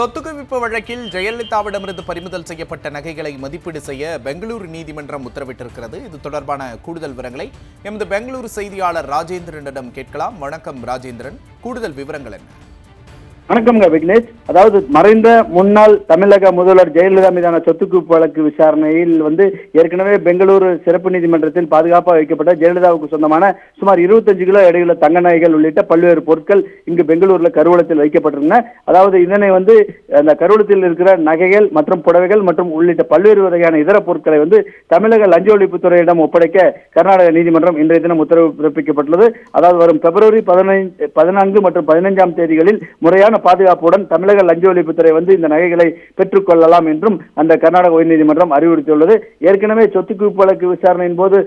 சொத்து குவிப்பு வழக்கில் ஜெயலலிதாவிடமிருந்து பறிமுதல் செய்யப்பட்ட நகைகளை மதிப்பீடு செய்ய பெங்களூரு நீதிமன்றம் உத்தரவிட்டிருக்கிறது. இது தொடர்பான கூடுதல் விவரங்களை எமது பெங்களூரு செய்தியாளர் ராஜேந்திரனிடம் கேட்கலாம். வணக்கம் ராஜேந்திரன். கூடுதல் விவரங்கள் என்ன? வணக்கம்ங்க விக்னேஷ். அதாவது மறைந்த முன்னாள் தமிழக முதல்வர் ஜெயலலிதா மீதான சொத்து குவிப்பு வழக்கு விசாரணையில் வந்து ஏற்கனவே பெங்களூரு சிறப்பு நீதிமன்றத்தில் பாதுகாப்பாக வைக்கப்பட்ட ஜெயலலிதாவுக்கு சொந்தமான சுமார் 25 கிலோ எடையுள்ள தங்க நகைகள் உள்ளிட்ட பல்வேறு பொருட்கள் இங்கு பெங்களூர்ல கருவூலத்தில் வைக்கப்பட்டிருந்தன. அதாவது இதனை வந்து அந்த கருவூலத்தில் இருக்கிற நகைகள் மற்றும் புடவைகள் மற்றும் உள்ளிட்ட பல்வேறு வகையான இதர பொருட்களை வந்து தமிழக லஞ்ச ஒழிப்புத்துறையிடம் ஒப்படைக்க கர்நாடக நீதிமன்றம் இன்றைய தினம் உத்தரவு பிறப்பிக்கப்பட்டுள்ளது. அதாவது வரும் பிப்ரவரி பதினைந்து பதினான்கு மற்றும் பதினைஞ்சாம் தேதிகளில் முறையான பாதுகாப்புடன் தமிழக லஞ்ச ஒழிப்புத்துறை வந்து இந்த நகைகளை பெற்றுக் கொள்ளலாம் என்றும் அந்த கர்நாடக உயர்நீதிமன்றம் அறிவுறுத்தியுள்ளது. ஏற்கனவே சொத்து குவிப்பு வழக்கு விசாரணையின் போது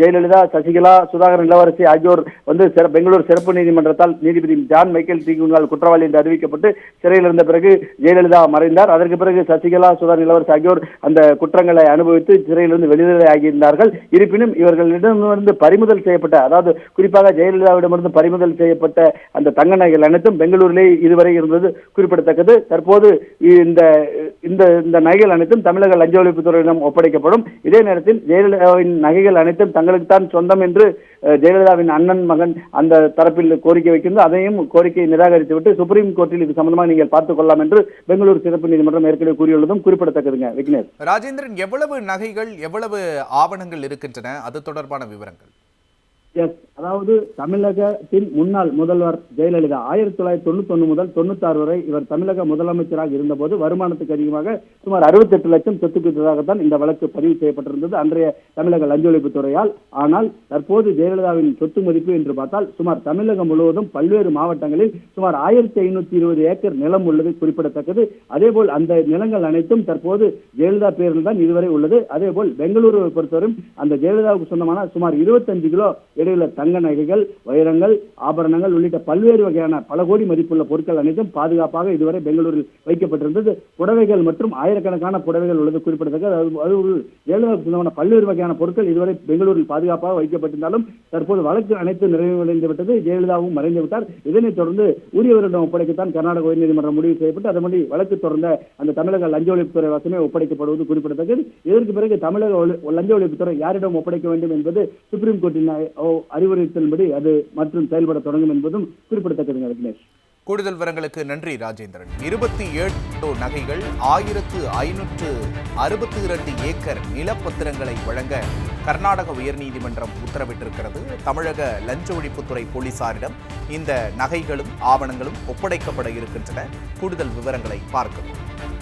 ஜெயலலிதா சசிகலா சுதாகர் இளவரசி ஆகியோர் வந்து பெங்களூர் சிறப்பு நீதிமன்றத்தால் நீதிபதி ஜான் மைக்கேல் தீகுங்கால் குற்றவாளி என்று அறிவிக்கப்பட்டு சிறையில் இருந்த பிறகு ஜெயலலிதா மறைந்தார். அதற்கு பிறகு சசிகலா சுதாகர் இளவரசி ஆகியோர் அந்த குற்றங்களை அனுபவித்து சிறையிலிருந்து வெளியிலே ஆகியிருந்தார்கள். இருப்பினும் இவர்களிடமிருந்து பறிமுதல் செய்யப்பட்ட அதாவது குறிப்பாக ஜெயலலிதாவிடமிருந்து பறிமுதல் செய்யப்பட்ட அந்த தங்க நகைகள் அனைத்தும் பெங்களூரிலே இதுவரை இருந்தது குறிப்பிடத்தக்கது. தற்போது இந்த இந்த இந்த நகைகள் அனைத்தும் தமிழக லஞ்ச ஒழிப்புத்துறையிடம் ஒப்படைக்கப்படும். இதே நேரத்தில் ஜெயலலிதாவின் நகைகள் அனைத்தும் தங்களுக்குத்தான் சொந்தம் என்று ஜெயலலிதாவின் அண்ணன் மகன் அந்த தரப்பில் கோரிக்கை வைக்கின்றது. அதையும் கோரிக்கையை நிராகரித்துவிட்டு சுப்ரீம் கோர்ட்டில் இது சம்பந்தமாக நீங்கள் பார்த்துக் கொள்ளலாம் என்று பெங்களூரு சிறப்பு நீதிமன்றம் ஏற்கனவே கூறியுள்ளதும் குறிப்பிடத்தக்கதுங்க. விக்னேஷ். ராஜேந்திரன் எவ்வளவு நகைகள் எவ்வளவு ஆவணங்கள் இருக்கின்றன? அது தொடர்பான விவரங்கள். எஸ் அதாவது தமிழகத்தின் முன்னாள் முதல்வர் ஜெயலலிதா ஆயிரத்தி தொள்ளாயிரத்தி தொண்ணூத்தி முதல் தொண்ணூத்தாறு வரை இவர் தமிழக முதலமைச்சராக இருந்தபோது வருமானத்துக்கு அதிகமாக சுமார் 68 லட்சம் சொத்து குவித்ததாகத்தான் இந்த வழக்கு பதிவு செய்யப்பட்டிருந்தது. அன்றைய தமிழக லஞ்ச ஒழிப்புத்துறையால் ஆனால் தற்போது ஜெயலலிதாவின் சொத்து மதிப்பு என்று பார்த்தால் சுமார் தமிழகம் முழுவதும் பல்வேறு மாவட்டங்களில் சுமார் ஆயிரத்தி ஐநூத்தி இருபது ஏக்கர் நிலம் உள்ளது குறிப்பிடத்தக்கது. அதேபோல் அந்த நிலங்கள் அனைத்தும் தற்போது ஜெயலலிதா பேரில் தான் இதுவரை உள்ளது. அதேபோல் பெங்களூருவை பொறுத்தவரையும் அந்த ஜெயலலிதாவுக்கு சொந்தமான சுமார் 25 கிலோ இடையுள்ள தங்க நகைகள் வைரங்கள் ஆபரணங்கள் உள்ளிட்ட பல்வேறு வகையான பல கோடி மதிப்புள்ள பொருட்கள் அனைத்தும் பாதுகாப்பாக இதுவரை பெங்களூரில் வைக்கப்பட்டிருந்தது. புடவைகள் மற்றும் ஆயிரக்கணக்கான புடவைகள் உள்ளது குறிப்பிடத்தக்கது. பல்வேறு வகையான பொருட்கள் இதுவரை பெங்களூரில் பாதுகாப்பாக வைக்கப்பட்டிருந்தாலும் தற்போது வழக்கு அனைத்து நிறைவடைந்து விட்டது ஜெயலலிதாவும் மறைந்து விட்டார். இதனைத் தொடர்ந்து உரியவரிடம் ஒப்படைக்கத்தான் கர்நாடக உயர்நீதிமன்றம் முடிவு செய்யப்பட்டு அதன்படி வழக்கு தொடர்ந்த அந்த தமிழக லஞ்ச ஒழிப்புத்துறை வசமே ஒப்படைக்கப்படுவது குறிப்பிடத்தக்கது. இதற்கு பிறகு தமிழக லஞ்ச ஒழிப்புத்துறை யாரிடம் ஒப்படைக்க வேண்டும் என்பது சுப்ரீம் கோர்ட்டின் அறிவுரை ஓ- அது மற்றும் செயல்பட தொடங்கும் என்பதும் குறிப்பிடத்தக்கதுங்க விக்னேஷ் கூடுதல் விவரங்களுக்கு நன்றி ராஜேந்திரன். இருபத்தி ஏழு நகைகள் ஆயிரத்து ஐநூற்று அறுபத்தி இரண்டு ஏக்கர் நிலப்பத்திரங்களை வழங்க கர்நாடக உயர்நீதிமன்றம் உத்தரவிட்டிருக்கிறது. தமிழக லஞ்ச ஒழிப்புத்துறை போலீசாரிடம் இந்த நகைகளும் ஆவணங்களும் ஒப்படைக்கப்பட இருக்கின்றன. கூடுதல் விவரங்களை பார்க்கலாம்.